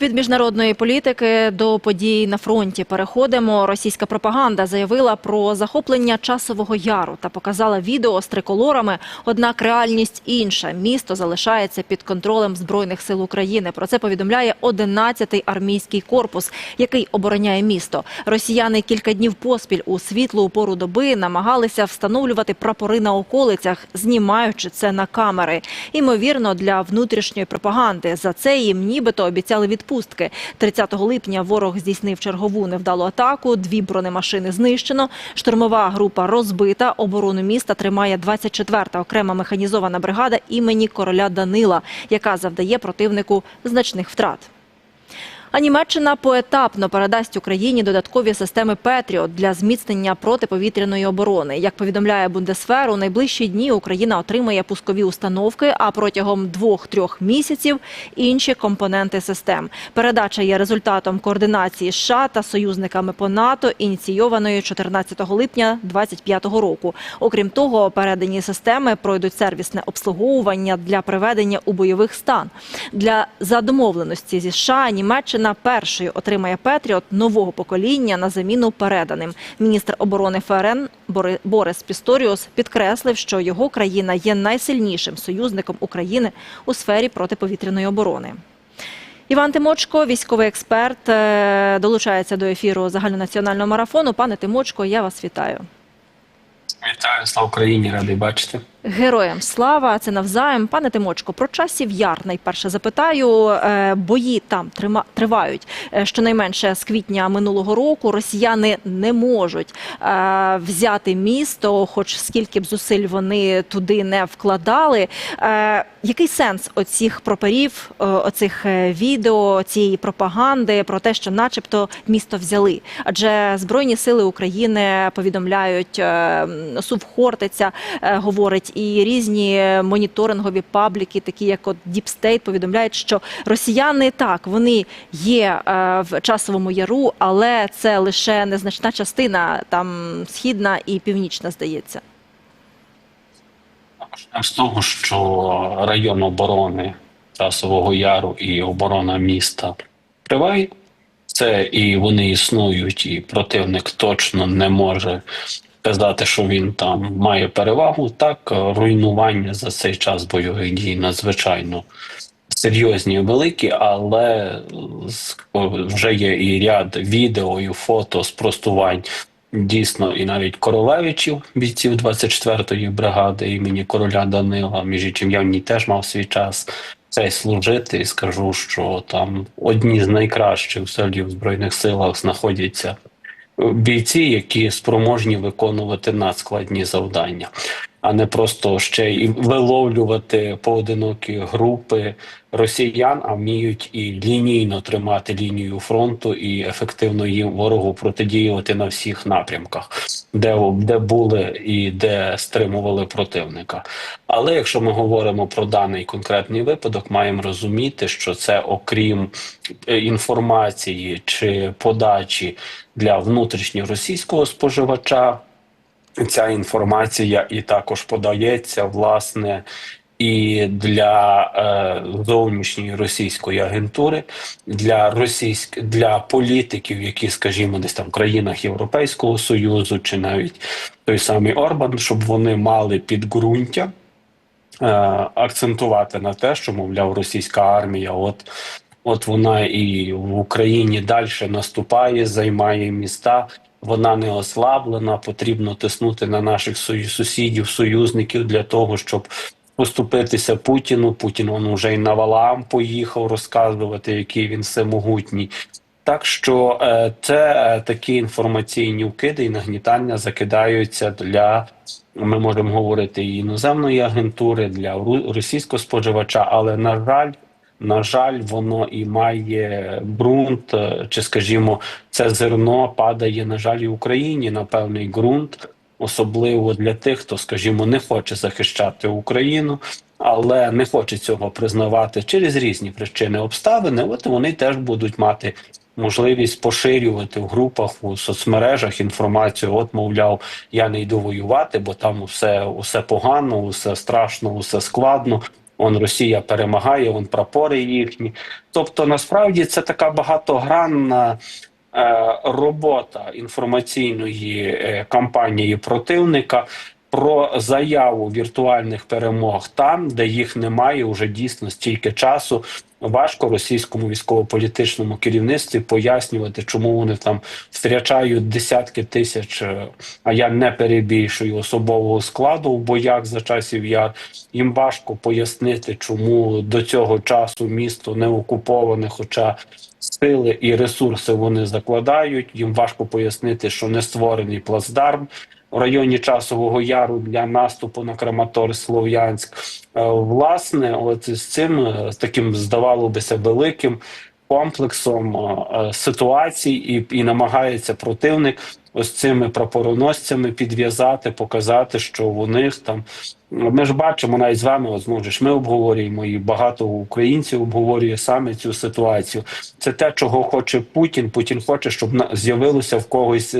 Від міжнародної політики до подій на фронті переходимо. Російська пропаганда заявила про захоплення часового яру та показала відео з триколорами. Однак реальність інша. Місто залишається під контролем збройних сил України. Про це повідомляє 11-й армійський корпус, який обороняє місто. Росіяни кілька днів поспіль у світлу пору доби намагалися встановлювати прапори на околицях, знімаючи це на камери. Імовірно, для внутрішньої пропаганди за це їм нібито обіцяли відпустки. 30 липня ворог здійснив чергову невдалу атаку. Дві бронемашини знищено. Штурмова група розбита. Оборону міста тримає 24-та окрема механізована бригада імені короля Данила, яка завдає противнику значних втрат. А Німеччина поетапно передасть Україні додаткові системи Петріот для зміцнення протиповітряної оборони. Як повідомляє Бундесфер, у найближчі дні Україна отримає пускові установки, а протягом двох-трьох місяців інші компоненти систем. Передача є результатом координації США та союзниками по НАТО, ініційованої 14 липня 2025 року. Окрім того, передані системи пройдуть сервісне обслуговування для приведення у бойових стан. Для за домовленості зі США Німеччина першою отримає Петріот нового покоління на заміну переданим. Міністр оборони ФРН Бори- Борис Пісторіус підкреслив, що його країна є найсильнішим союзником України у сфері протиповітряної оборони. Іван Тимочко, військовий експерт, е, долучається до ефіру загальнонаціонального марафону. Пане Тимочко, я вас вітаю. Вітаю, слава Україні, радий бачити. Героям слава, це навзаєм. Пане Тимочко, про часів яр найперше запитаю. Е, Бої там тривають е, щонайменше з квітня минулого року. Росіяни не можуть е, взяти місто, хоч скільки б зусиль вони туди не вкладали. Який сенс оцих проперів, оцих відео, цієї пропаганди про те, що, начебто, місто взяли? Адже збройні сили України повідомляють, СУВ Хортиця е, говорить, і різні моніторингові пабліки, такі як от Deep State, повідомляють, що росіяни так вони є е, в часовому яру, але це лише незначна частина, там східна і північна, здається. З того, що район оборони Часового Яру і оборона міста триває. Це і вони існують, і противник точно не може сказати, що він там має перевагу. Так, руйнування за цей час бойових дій надзвичайно серйозні і великі, але вже є і ряд відео і фото спростувань дійсно і навіть королевичів, бійців 24-ї бригади імені короля Данила, між іншим я в ній теж мав свій час цей служити, і скажу, що там одні з найкращих в збройних силах знаходяться бійці, які спроможні виконувати надскладні завдання, а не просто ще й виловлювати поодинокі групи росіян, а вміють і лінійно тримати лінію фронту і ефективно їм ворогу протидіювати на всіх напрямках, де, де були і де стримували противника. Але якщо ми говоримо про даний конкретний випадок, маємо розуміти, що це окрім е, інформації чи подачі для внутрішньоросійського споживача. Ця інформація і також подається власне і для е, зовнішньої російської агентури, для російськ для політиків, які, скажімо, десь там в країнах Європейського союзу, чи навіть той самий Орбан, щоб вони мали підґрунтя е, акцентувати на те, що мовляв російська армія, от от вона і в Україні далі наступає, займає міста. Вона не ослаблена. Потрібно тиснути на наших сусідів, союзників для того, щоб поступитися Путіну. Путін он вже й на Валаам поїхав розказувати, який він всемогутній. Так що е, це е, такі інформаційні вкиди і нагнітання закидаються для ми можемо говорити і іноземної агентури для російського споживача, але на жаль. На жаль, воно і має ґрунт, е, чи скажімо, це зерно падає, на жаль, і Україні на певний ґрунт, особливо для тих, хто, скажімо, не хоче захищати Україну, але не хоче цього признавати через різні причини обставини. От вони теж будуть мати можливість поширювати в групах у соцмережах інформацію. От, мовляв, я не йду воювати, бо там усе, усе погано, усе страшно, усе складно. Он Росія перемагає, он прапори їхні. Тобто, насправді це така багатогранна е, робота інформаційної е, кампанії противника про заяву віртуальних перемог там, де їх немає уже дійсно стільки часу. Важко російському військово-політичному керівництві пояснювати, чому вони там втрачають десятки тисяч, е, а я не перебільшую особового складу в боях за часів яр. Їм важко пояснити, чому до цього часу місто не окуповане, хоча сили і ресурси вони закладають. Їм важко пояснити, що не створений плацдарм в районі часового яру для наступу на Краматор Слов'янськ. Е, Власне, от з цим е, таким здавало бися великим комплексом е, ситуацій, і, і намагається противник ось цими прапороносцями підв'язати, показати, що них там. Ми ж бачимо навіть з вами, от, знову ж ми обговорюємо, і багато українців обговорює саме цю ситуацію. Це те, чого хоче Путін. Путін хоче, щоб з'явилося в когось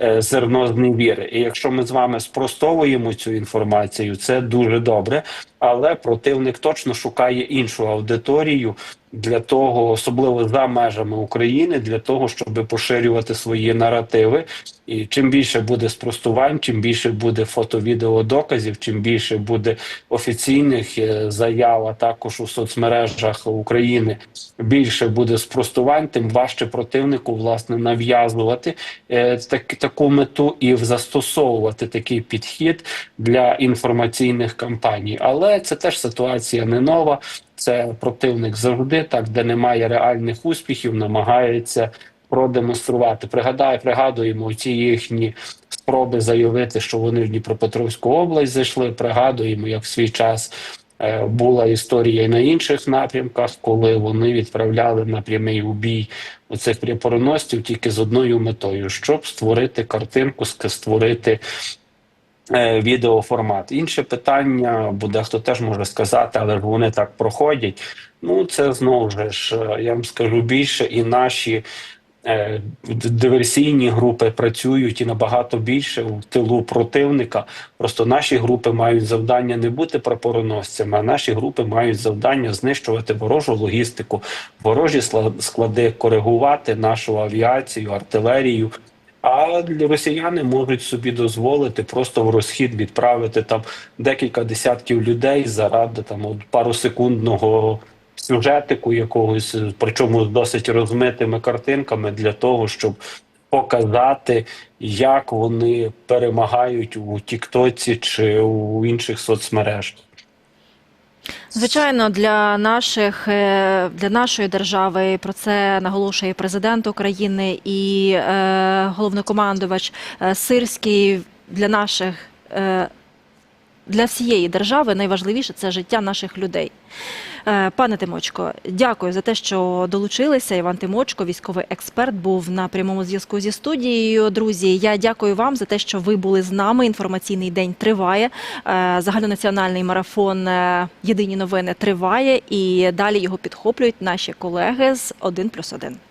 зерно зневіри. І якщо ми з вами спростовуємо цю інформацію, це дуже добре. Але противник точно шукає іншу аудиторію для того, особливо за межами України, для того, щоб поширювати свої наративи. І чим більше буде спростувань, чим більше буде фото-відео доказів, чим більше буде офіційних е, заяв, а також у соцмережах України більше буде спростувань, тим важче противнику власне нав'язувати е, так, таку мету і застосовувати такий підхід для інформаційних кампаній. Але це теж ситуація не нова. Це противник завжди так, де немає реальних успіхів, намагається продемонструвати. Пригадаю, пригадуємо ці їхні спроби заявити, що вони в Дніпропетровську область зайшли. Пригадуємо, як в свій час е, була історія і на інших напрямках, коли вони відправляли на прямий убій оцих прапороносців тільки з одною метою, щоб створити картинку, створити відеоформат. Інше питання, буде хто теж може сказати, але ж вони так проходять. Ну, це знову ж е, я вам скажу більше, і наші е, диверсійні групи працюють і набагато більше в тилу противника. Просто наші групи мають завдання не бути прапороносцями, а наші групи мають завдання знищувати ворожу логістику, ворожі склади, коригувати нашу авіацію, артилерію. А росіяни можуть собі дозволити просто в розхід відправити там декілька десятків людей заради там от парусекундного сюжетику якогось, причому з досить розмитими картинками для того, щоб показати, як вони перемагають у Тіктоці чи у інших соцмережах. Звичайно, для наших е, для нашої держави про це наголошує президент України і е, головнокомандувач е, Сирський для наших. Для всієї держави найважливіше це життя наших людей. Е, Пане Тимочко, дякую за те, що долучилися. Іван Тимочко, військовий експерт, був на прямому зв'язку зі студією. Друзі, я дякую вам за те, що ви були з нами. Інформаційний день триває. Е, Загальнонаціональний марафон е, Єдині новини триває, і далі його підхоплюють наші колеги з 1+,1.